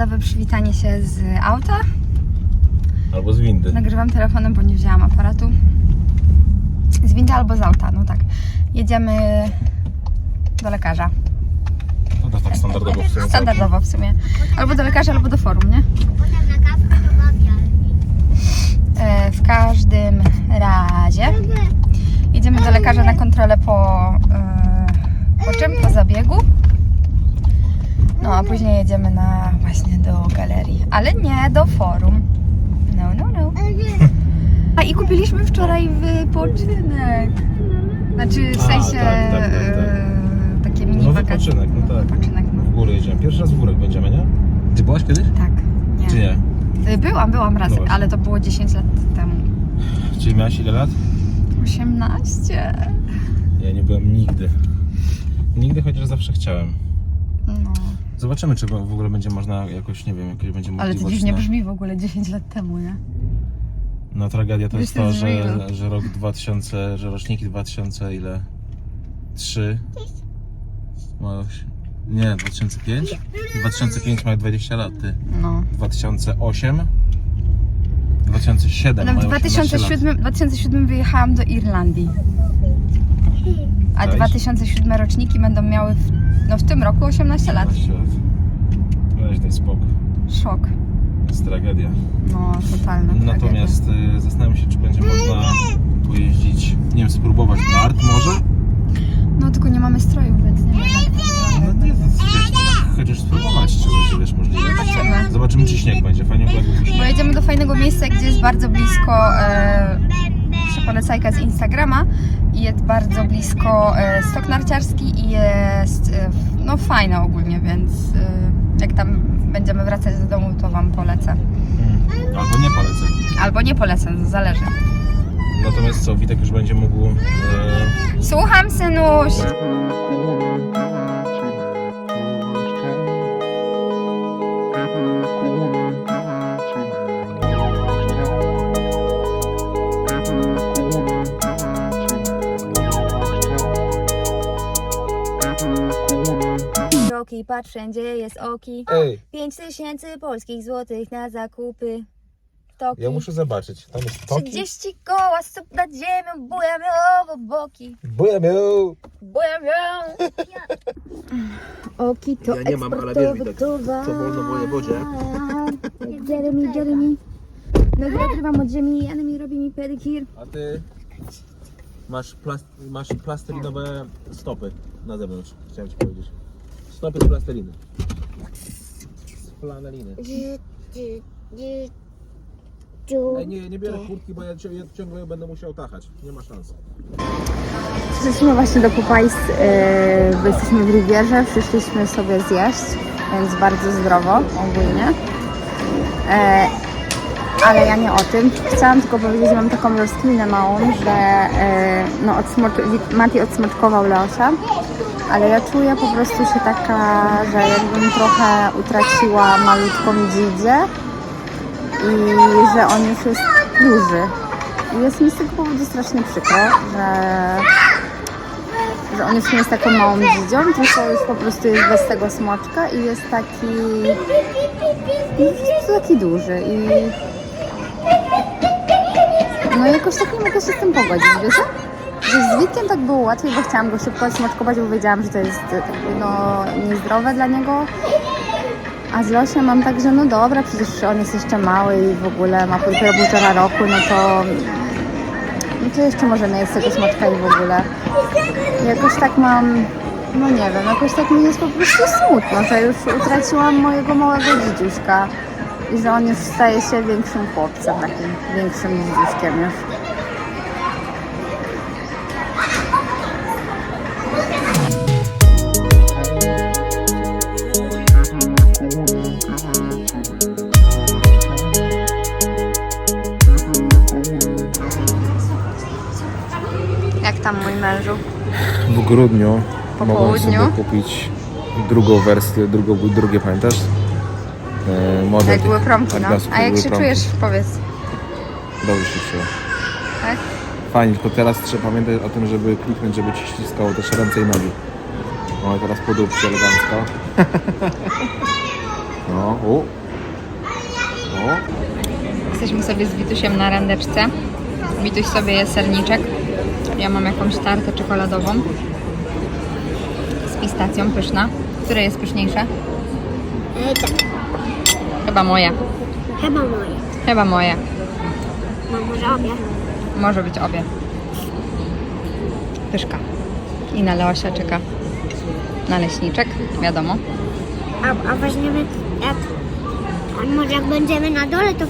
standardowe przywitanie się z auta. Albo z windy. Nagrywam telefonem, bo nie wzięłam aparatu. Z windy albo z auta, no tak. Jedziemy do lekarza. No to tak standardowo w sumie. Standardowo w sumie. Albo do lekarza, albo do forum, nie? Potem na kawkę do bawialni. E, w każdym razie jedziemy do lekarza na kontrolę po, e, po czym? Po zabiegu. No a później jedziemy na właśnie do galerii, ale nie do forum. No, no, no. A i kupiliśmy wczoraj wypoczynek. Znaczy w A, sensie tak, tak, tak, tak. e, takie mini No wakacje. wypoczynek, no tak. Wypoczynek, no. W górę jedziemy. Pierwszy raz w górach będziemy, nie? Ty byłaś kiedyś? Tak. Nie. Czy nie? Y, Byłam, byłam raz, No właśnie. ale to było 10 lat temu. Czyli miałaś ile lat? 18. Ja nie byłem nigdy. Nigdy, chociaż zawsze chciałem. No. Zobaczymy, czy w ogóle będzie można jakoś, nie wiem, jakieś będzie Ale to możliwość dziwnie na... brzmi w ogóle 10 lat temu, nie? No tragedia to jest to że, real. że rok 2000, że roczniki 2000 ile? 3? Ma- Nie, 2005? 2005 ma 20 lat, ty. No. 2008? 2007 No w mają 18 lat. 2007, 2007 wyjechałam do Irlandii. A Cześć. 2007 roczniki będą miały w, no w tym roku 18 lat. 18 lat. Weź daj spokój. Szok. To jest tragedia. No, totalna Natomiast y, zastanawiam się, czy będzie można pojeździć, nie wiem, spróbować nart może? tragedia. No tylko nie mamy strojów, więc nie wiem No wygląda. nie, to wiesz, to chociaż spróbować, czy będzie, wiesz, możliwe. Zobaczymy. Zobaczymy, czy śnieg będzie. Fajnie by był Bo śnieg. jedziemy do fajnego miejsca, gdzie jest bardzo blisko e, polecajka z Instagrama jest bardzo blisko e, stok narciarski i jest e, no fajne ogólnie, więc e, jak tam będziemy wracać do domu, to Wam polecę. Mm. Albo nie polecę. Albo nie polecę, zależy. Natomiast co, Witek już będzie mógł... E, Słucham, synuś! Roki, patrz, wszędzie jest oki. Ej, Pięć tysięcy polskich złotych na zakupy. Toki. ja muszę zobaczyć. Tam jest toki. 30 koła, stóp nad ziemią, bujam ją w boki. Byłem ją! Bujam ją. Oki to Ja nie mam, ale wiesz, eksportowy Witek, towar. co wolno w wojewodzie. Jeremy, Jeremy. No nagrywam od ziemi, Jeremy robi mi pedikir. A ty masz, plas, masz plastelinowe stopy na zewnątrz, chciałem ci powiedzieć. Stopy z plasteliny. Z flaneliny. Ej, nie, nie biorę kurtki, bo ja, ci- ja ciągle będę musiał tachać. Nie ma szans. Przyszliśmy właśnie do Popeyes, yy, bo jesteśmy w Rivierze, przyszliśmy sobie zjeść, więc bardzo zdrowo ogólnie. E, ale ja nie o tym. Chciałam tylko powiedzieć, że mam taką rozkminę małą, że e, no, Mati odsmoczkował Leosia, ale ja czuję po prostu się taka, że jakbym trochę utraciła malutką dzidzie i że on już jest duży. I jest mi z tego powodu strasznie przykro, że, że on już nie jest taką małą dzidzią, tylko już po prostu jest bez tego smoczka i jest taki jest taki duży i no jakoś tak nie mogę się z tym pogodzić, wiesz? Że z Witkiem tak było łatwiej, bo chciałam go szybko smoczkować, bo wiedziałam, że to jest jakby, no, niezdrowe dla niego. A z Losiem mam tak, że no dobra, przecież on jest jeszcze mały i w ogóle ma dopiero półtora roku, no to no to jeszcze możemy jeść tego smoczka i w ogóle. Jakoś tak mam, no nie wiem, jakoś tak mi jest po prostu smutno, że już utraciłam mojego małego dzidziuszka i że on już staje się większym chłopcem, takim większym dzidziuszkiem już. Jak tam mój mężu? W grudniu Po mogłem południu? sobie kupić drugą wersję, drugą, drugie, pamiętasz? E, model Jak tych były promki, no. A jak były się promki. czujesz? Powiedz. Dobrze się czuję. Tak? Fajnie, tylko teraz trzeba pamiętać o tym, żeby kliknąć, żeby ci ściskało też ręce i nogi. Mamy teraz podróbki elegancko. No, o. O. Jesteśmy sobie z Witusiem na randeczce. Wituś sobie je serniczek. Ja mam jakąś tartę czekoladową z pistacją, pyszna. Które jest pyszniejsze? E, tak, Chyba moje. chyba moje. Chyba moje. No może obie. Może być obie. Pyszka. I na Leosia czeka naleśniczek, wiadomo. A, a weźmiemy, jak, a może jak będziemy na dole, to,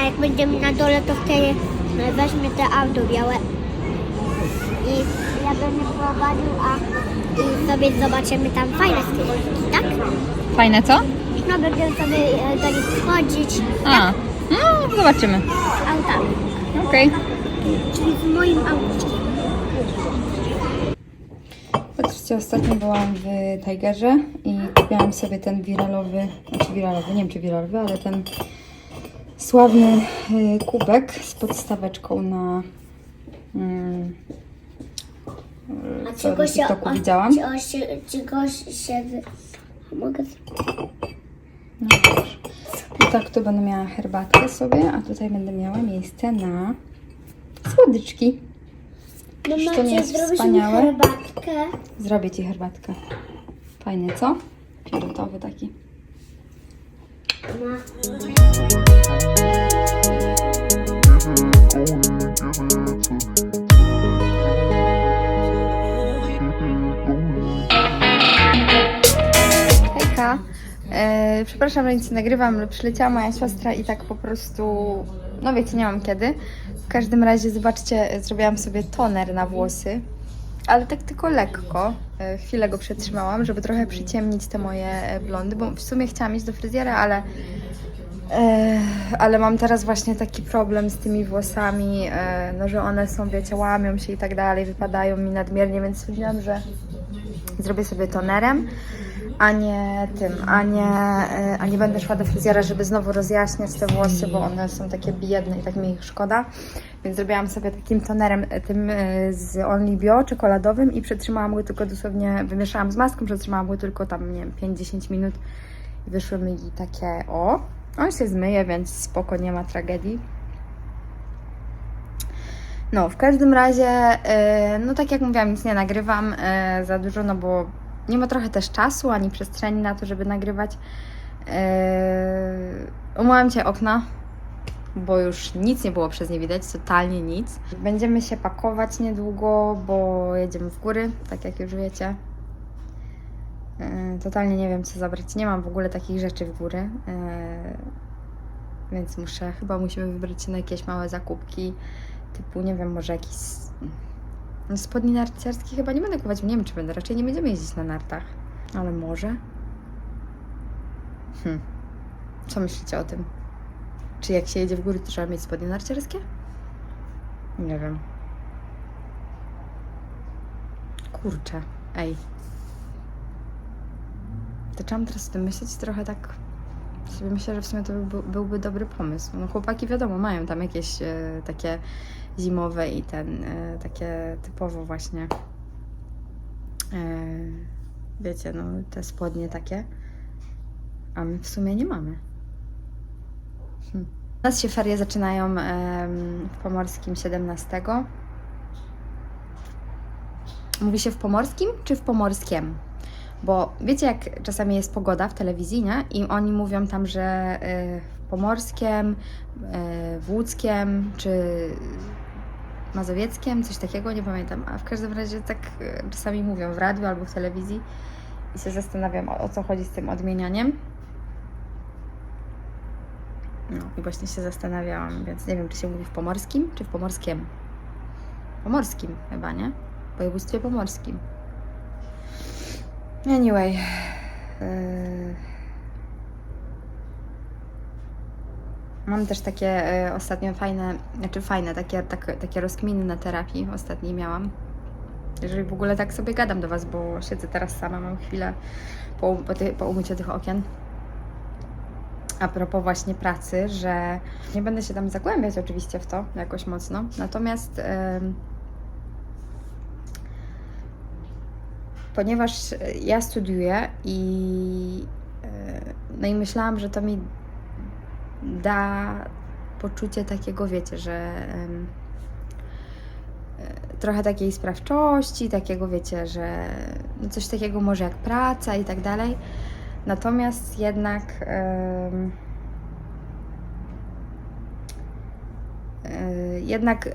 a jak będziemy na dole, to wtedy weźmie te auto białe i ja będę prowadził, a i sobie zobaczymy tam fajne sklepiki, tak? Fajne co? No będziemy sobie e, do nich wchodzić A, no zobaczymy. autami, Okej. czyli w moim aucie. Patrzcie, ostatnio byłam w Tigerze i kupiłam sobie ten wiralowy, znaczy wiralowy, nie wiem czy wiralowy, ale ten sławny y, kubek z podstaweczką na mm, y, co na TikToku widziałam. Czy, on się, się... Mogę... No dobrze. I tak tu będę miała herbatkę sobie, a tutaj będę miała miejsce na słodyczki. No Czy to nie jest wspaniałe? herbatkę. Zrobię Ci herbatkę. Fajny, co? Fioletowy taki. No. Przepraszam, że nic nie nagrywam, ale przyleciała moja siostra i tak po prostu, no wiecie, nie mam kiedy. W każdym razie, zobaczcie, zrobiłam sobie toner na włosy, ale tak tylko lekko. E, chwilę go przetrzymałam, żeby trochę przyciemnić te moje e, blondy, bo w sumie chciałam iść do fryzjera, ale E, ale mam teraz właśnie taki problem z tymi włosami, no że one są, wiecie, łamią się i tak dalej, wypadają mi nadmiernie, więc stwierdziłam, że zrobię sobie tonerem, a nie tym, a nie, e, a nie będę szła do fryzjera, żeby znowu rozjaśniać te włosy, bo one są takie biedne i tak mi ich szkoda. Więc zrobiłam sobie takim tonerem, e, tym e, z Only Bio, czekoladowym i przetrzymałam go tylko dosłownie, wymieszałam z maską, przetrzymałam go tylko tam, nie wiem, 5-10 minut i wyszły mi takie, o, on się zmyje, więc spoko, nie ma tragedii. No, w każdym razie, no tak jak mówiłam, nic nie nagrywam za dużo, no bo nie ma trochę też czasu ani przestrzeni na to, żeby nagrywać. E, Umyłam cię okna, bo już nic nie było przez nie widać, totalnie nic. Będziemy się pakować niedługo, bo jedziemy w góry, tak jak już wiecie. E, Totalnie nie wiem, co zabrać. Nie mam w ogóle takich rzeczy w góry. e, Więc muszę, chyba musimy wybrać się na jakieś małe zakupki. Typu, nie wiem, może jakiś. Spodni narciarskich chyba nie będę kupować. Nie wiem, czy będę. Raczej nie będziemy jeździć na nartach. Ale może. Hm. Co myślicie o tym? Czy jak się jedzie w góry, to trzeba mieć spodnie narciarskie? Nie wiem. Kurczę. Ej. Zaczęłam teraz o tym myśleć trochę tak. Sobie myślę, że w sumie to by, byłby dobry pomysł. No chłopaki wiadomo, mają tam jakieś e, takie zimowe i ten, e, takie typowo właśnie e, wiecie, no te spodnie takie. A my w sumie nie mamy. Hm. U nas się ferie zaczynają em, w Pomorskim 17. Mówi się w Pomorskim czy w Pomorskiem? Bo wiecie, jak czasami jest pogoda w telewizji, nie? I oni mówią tam, że y, Pomorskiem, y, Łódzkiem, czy Mazowieckiem, coś takiego, nie pamiętam. A w każdym razie tak y, czasami mówią w radiu albo w telewizji i się zastanawiam, o, o co chodzi z tym odmienianiem. No i właśnie się zastanawiałam, więc nie wiem, czy się mówi w Pomorskim, czy w Pomorskiem. Pomorskim chyba, nie? W województwie pomorskim. Anyway. Yy... Mam też takie yy, ostatnio fajne, znaczy fajne, takie, tak, takie rozkminy na terapii ostatniej miałam. Jeżeli w ogóle tak sobie gadam do Was, bo siedzę teraz sama, mam chwilę po, po, ty, po umyciu tych okien. A propos właśnie pracy, że nie będę się tam zagłębiać oczywiście w to jakoś mocno, natomiast... Yy, ponieważ ja studiuję i e, no i myślałam, że to mi da poczucie takiego, wiecie, że e, trochę takiej sprawczości, takiego, wiecie, że no coś takiego może jak praca i tak dalej. Natomiast jednak e, jednak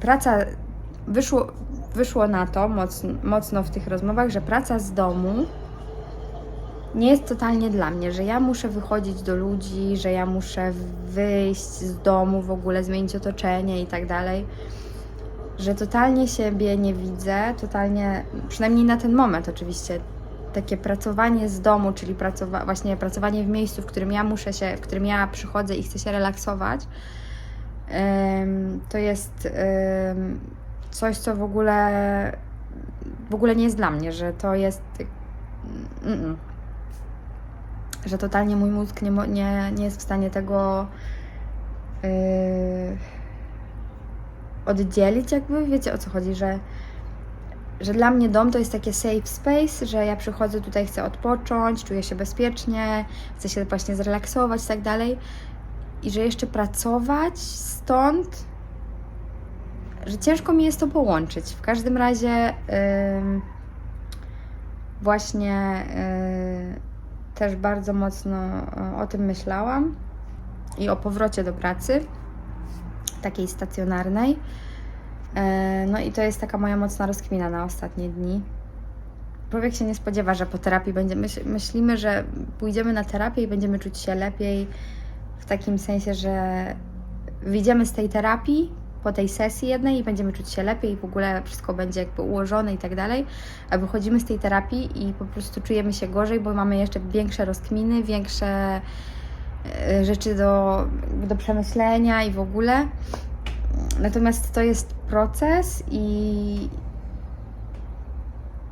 praca wyszło, wyszło na to mocno, mocno w tych rozmowach, że praca z domu nie jest totalnie dla mnie, że ja muszę wychodzić do ludzi, że ja muszę wyjść z domu, w ogóle zmienić otoczenie i tak dalej. Że totalnie siebie nie widzę, totalnie, przynajmniej na ten moment oczywiście, takie pracowanie z domu, czyli pracowa- właśnie pracowanie w miejscu, w którym ja muszę się, w którym ja przychodzę i chcę się relaksować, to jest coś, co w ogóle w ogóle nie jest dla mnie, że to jest mm, mm. że totalnie mój mózg nie, nie, nie jest w stanie tego yy, oddzielić jakby, wiecie o co chodzi, że że dla mnie dom to jest takie safe space, że ja przychodzę tutaj, chcę odpocząć, czuję się bezpiecznie, chcę się właśnie zrelaksować i tak dalej. I że jeszcze pracować stąd, że ciężko mi jest to połączyć. W każdym razie ym, właśnie y, też bardzo mocno y, o tym myślałam i o powrocie do pracy, takiej stacjonarnej. E, No i to jest taka moja mocna rozkmina na ostatnie dni. Człowiek się nie spodziewa, że po terapii będzie. Myśl, myślimy, że pójdziemy na terapię i będziemy czuć się lepiej, w takim sensie, że wyjdziemy z tej terapii po tej sesji jednej i będziemy czuć się lepiej i w ogóle wszystko będzie jakby ułożone i tak dalej, a wychodzimy z tej terapii i po prostu czujemy się gorzej, bo mamy jeszcze większe rozkminy, większe e, rzeczy do, do przemyślenia i w ogóle. Natomiast to jest proces i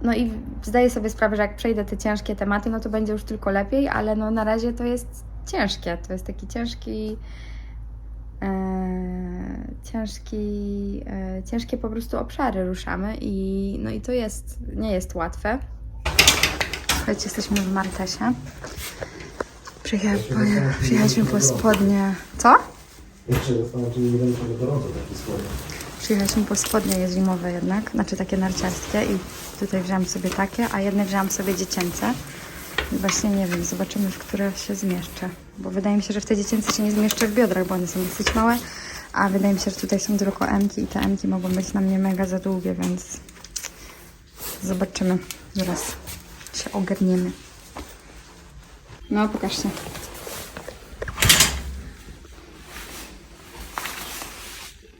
no i zdaję sobie sprawę, że jak przejdę te ciężkie tematy, no to będzie już tylko lepiej, ale no na razie to jest ciężkie. To jest taki ciężki ciężki, e, ciężkie po prostu obszary ruszamy i no i to jest, nie jest łatwe. Słuchajcie, jesteśmy w Martesie. Przyjecha- po- Przyjechaliśmy po spodnie. Co? Przyjechaliśmy po spodnie je zimowe jednak, znaczy takie narciarskie i tutaj wziąłam sobie takie, a jedne wziąłam sobie dziecięce. I właśnie nie wiem, zobaczymy, w które się zmieszczę. Bo wydaje mi się, że w te dziecięce się nie zmieszczę w biodrach, bo one są dosyć małe, a wydaje mi się, że tutaj są tylko emki i te emki mogą być na mnie mega za długie, więc zobaczymy. Zaraz się ogarniemy. No, pokaż się.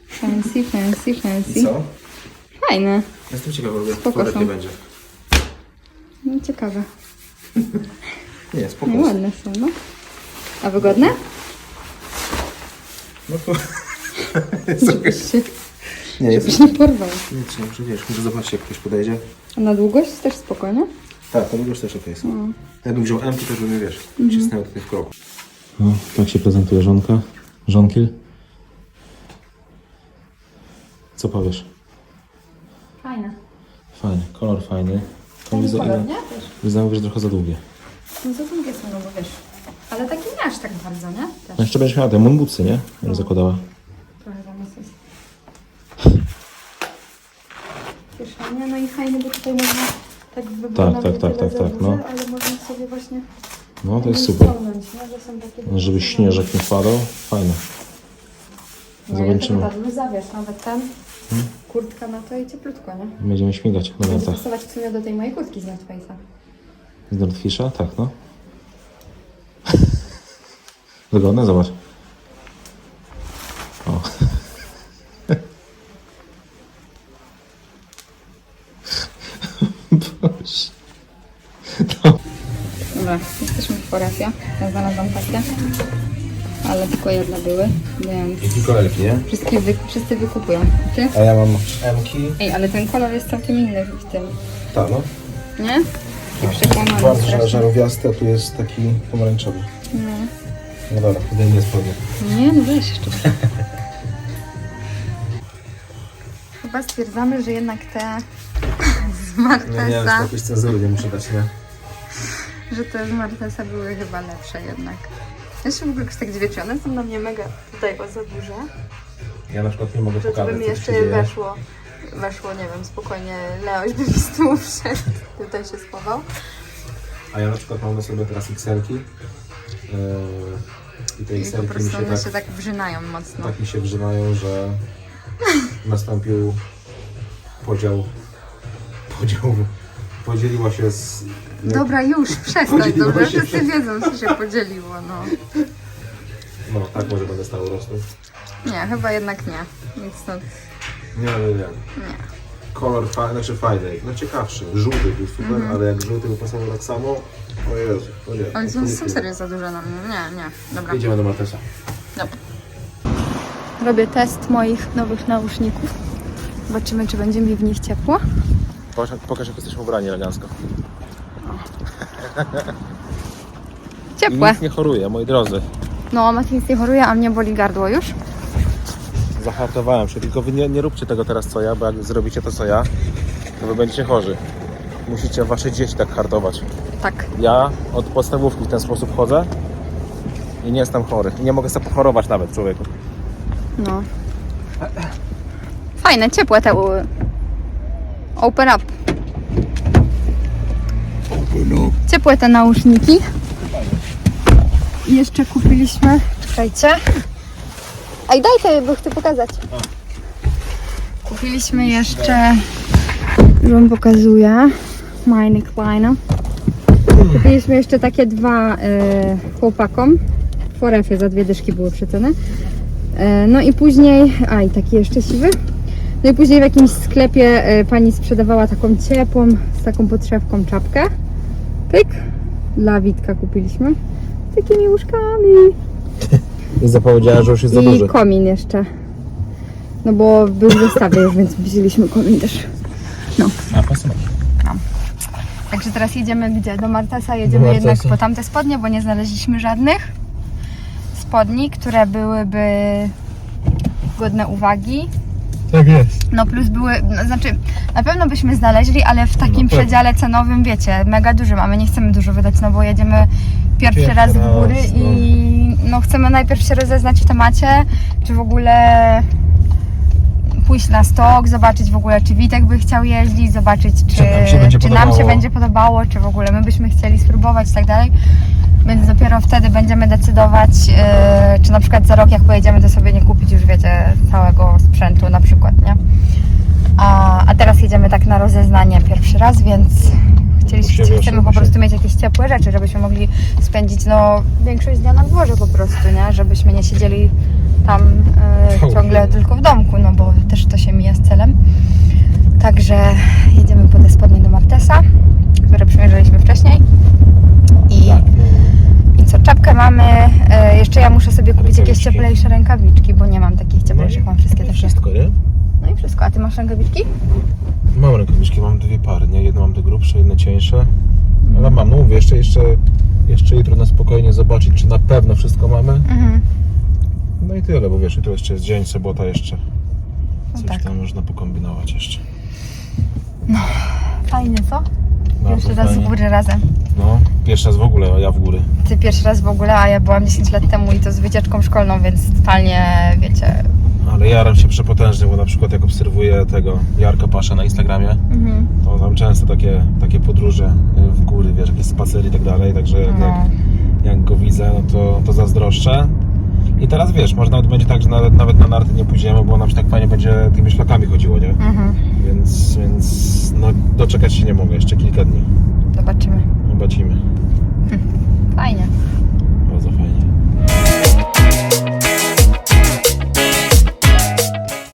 Fancy, fancy, fancy. Co? Fajne. Jestem ciekawy, jak Spoko to są. będzie. No ciekawe. Nie, spoko. No ładne są, no. A wygodne? No to... Żebyś się, Nie, jest... żebyś nie porwał. Nic, nie, wiesz, może zobaczyć jak ktoś podejdzie. A na długość też spokojnie? Tak, to już też okej są. No. Jakbym wziął M, to też bym, wiesz, Mhm. cisnęło tutaj w kroku. No, tak się prezentuje żonka. Żonkiel. Co powiesz? Fajne. Fajny, kolor fajny. Kolor, ile- nie? Też. Widzę, że trochę za długie. No za długie są, no bo wiesz. Ale taki nie aż tak bardzo, nie? No Też jeszcze będziesz miała te moonbootsy, nie? Ja zakładała. trochę zamysł jest. Kieszenie, no i fajnie, bo tutaj można tak wygląda tak, tak, tak, tak, no. ale można sobie właśnie No to jest super. ściągnąć, nie? Że są takie Żeby śnieżek nie padał. Fajne. No Zobaczymy. ja wiesz, nawet ten, kurtka na to i cieplutko, nie? Będziemy śmigać na Będzie nartach. pasować w sumie do tej mojej kurtki z North Face'a. Z Nordfisha? Tak, no. Wygodne? Zobacz. O. Boże. Dobra, jesteśmy w Forefie. Ja znalazłam takie, ale tylko jedne były, więc Kolelki, nie? wszystkie wy, wszyscy wykupują. Ty? A ja mam M-ki. Ej, ale ten kolor jest całkiem inny w tym, Tak, no. nie? Taki przekłamany Bardzo strasznie. żarowiasty, a tu jest taki pomarańczowy. No. No dobra, zdejmę spodnie. Nie, no weź jeszcze. Chyba stwierdzamy, że jednak te z Martesa jakieś cenzury nie muszę dać, nie? że te z Martesa były chyba lepsze jednak. Jeszcze w ogóle jakoś tak dziwię, czy one są na mnie mega tutaj o za duże, Ja na przykład nie mogę że pokazać, by mi co jeszcze się weszło. Weszło, nie wiem, spokojnie Leoś by mi z tyłu wszedł, tutaj się schował. A ja na przykład mam na sobie teraz XL-ki. Yy, I te I po XL-ki mi prostu się one tak, się tak wrzynają mocno. tak mi się wrzynają, że nastąpił podział, podział, podzieliła się z... Dobra, już, przestań, Podzieliło dobrze, się. wszyscy wiedzą, co się podzieliło, no. No, tak może będę stał rosnął. Nie, chyba jednak nie. Nic stąd Nie, ale nie. nie. Kolor fa- znaczy fajny, no ciekawszy. Żółty był super, Mhm. ale jak żółty by pasował tak samo, o Jezu, to nie. Ale to są, serio za duże na mnie. Nie, nie. Dobra. Idziemy do Martesa. Robię test moich nowych nauszników. Zobaczymy, czy będzie mi w nich ciepło. Pokaż, pokaż jak jesteśmy ubrani elegancko. I Ciepłe. nic nie choruje, moi drodzy. No, Mati nic nie choruje, a mnie boli gardło już. Zahartowałem się, tylko wy nie, nie róbcie tego teraz co ja, bo jak zrobicie to co ja, to wy będziecie chorzy. Musicie wasze dzieci tak hartować. Tak. Ja od podstawówki w ten sposób chodzę i nie jestem chory. I nie mogę sobie pochorować nawet, człowieku. No. Fajne, ciepłe te u... Open up. Ciepłe te nauszniki. I jeszcze kupiliśmy... Czekajcie. Ej, daj to, bo chcę pokazać. Kupiliśmy jeszcze... Już wam pokazuję. Meine Kleine. Kupiliśmy jeszcze takie dwa y, chłopakom. W Forefie za dwie dyszki były przeceny. E, No i później, a i taki jeszcze siwy. No i później w jakimś sklepie e, pani sprzedawała taką ciepłą, z taką podszewką czapkę. Pyk. Dla Witka kupiliśmy. Z takimi łóżkami. I zapowiedziała, że już jest I komin jeszcze. No bo był w zestawie już, więc wzięliśmy komin też. A, pasować. Także teraz jedziemy gdzie? Do Martesa. Jedziemy Do Martesa. jednak po tamte spodnie, bo nie znaleźliśmy żadnych spodni, które byłyby godne uwagi. Tak jest. No plus były, no, znaczy na pewno byśmy znaleźli, ale w takim pewno. przedziale cenowym, wiecie, mega dużym, a my nie chcemy dużo wydać, no bo jedziemy pierwszy, Pierwszy raz w raz, góry no. i no chcemy najpierw się rozeznać w temacie, czy w ogóle pójść na stok, zobaczyć w ogóle, czy Witek by chciał jeździć, zobaczyć, czy, Czy nam się będzie czy nam się podobało. będzie podobało, czy w ogóle my byśmy chcieli spróbować i tak dalej. Więc dopiero wtedy będziemy decydować, yy, czy na przykład za rok jak pojedziemy, to sobie nie kupić już, wiecie, całego sprzętu na przykład, nie? A, a teraz jedziemy tak na rozeznanie pierwszy raz, więc chcieliśmy, chcemy po prostu mieć jakieś ciepłe rzeczy, żebyśmy mogli spędzić no, większość dnia na dworze po prostu, nie? Żebyśmy nie siedzieli tam U ciągle tylko w domku, no bo też to się mija z celem. Także jedziemy po te spodnie do Martesa, które przymierzyliśmy wcześniej. I, I co, czapkę mamy. E, jeszcze ja muszę sobie kupić jakieś Rękawiczki. cieplejsze rękawiczki, bo nie mam takich cieplejszych, mam wszystkie no, takie. wszystko, nie? No i wszystko. A ty masz rękawiczki? Mam rękawiczki, mam dwie pary, nie? Jedne mam te grubsze, jedne cieńsze. Ale mam, no mówię, jeszcze, jeszcze, jeszcze jutro na spokojnie zobaczyć, czy na pewno wszystko mamy. Mhm. No i tyle, bo wiesz, jutro jeszcze jest dzień, sobota jeszcze. No Coś tak. tam można pokombinować jeszcze. Fajnie, co? Pierwszy raz w góry razem. No, pierwszy raz w ogóle, a ja w góry. Ty pierwszy raz w ogóle, a ja byłam 10 lat temu i to z wycieczką szkolną, więc totalnie, wiecie... Ale jaram się przepotężnie, bo na przykład jak obserwuję tego Jarka Pasza na Instagramie, Mhm. to tam często takie, takie podróże y, w góry, wiesz, jakieś spacery i tak dalej, także No. jak, jak go widzę, no to, to zazdroszczę. I teraz wiesz, może nawet będzie tak, że nawet, nawet na narty nie pójdziemy, bo nam się tak fajnie będzie tymi szlakami chodziło, nie? Mhm. Więc, więc no, doczekać się nie mogę, jeszcze kilka dni. Zobaczymy. Zobaczymy. Hm. Fajnie. Bardzo fajnie.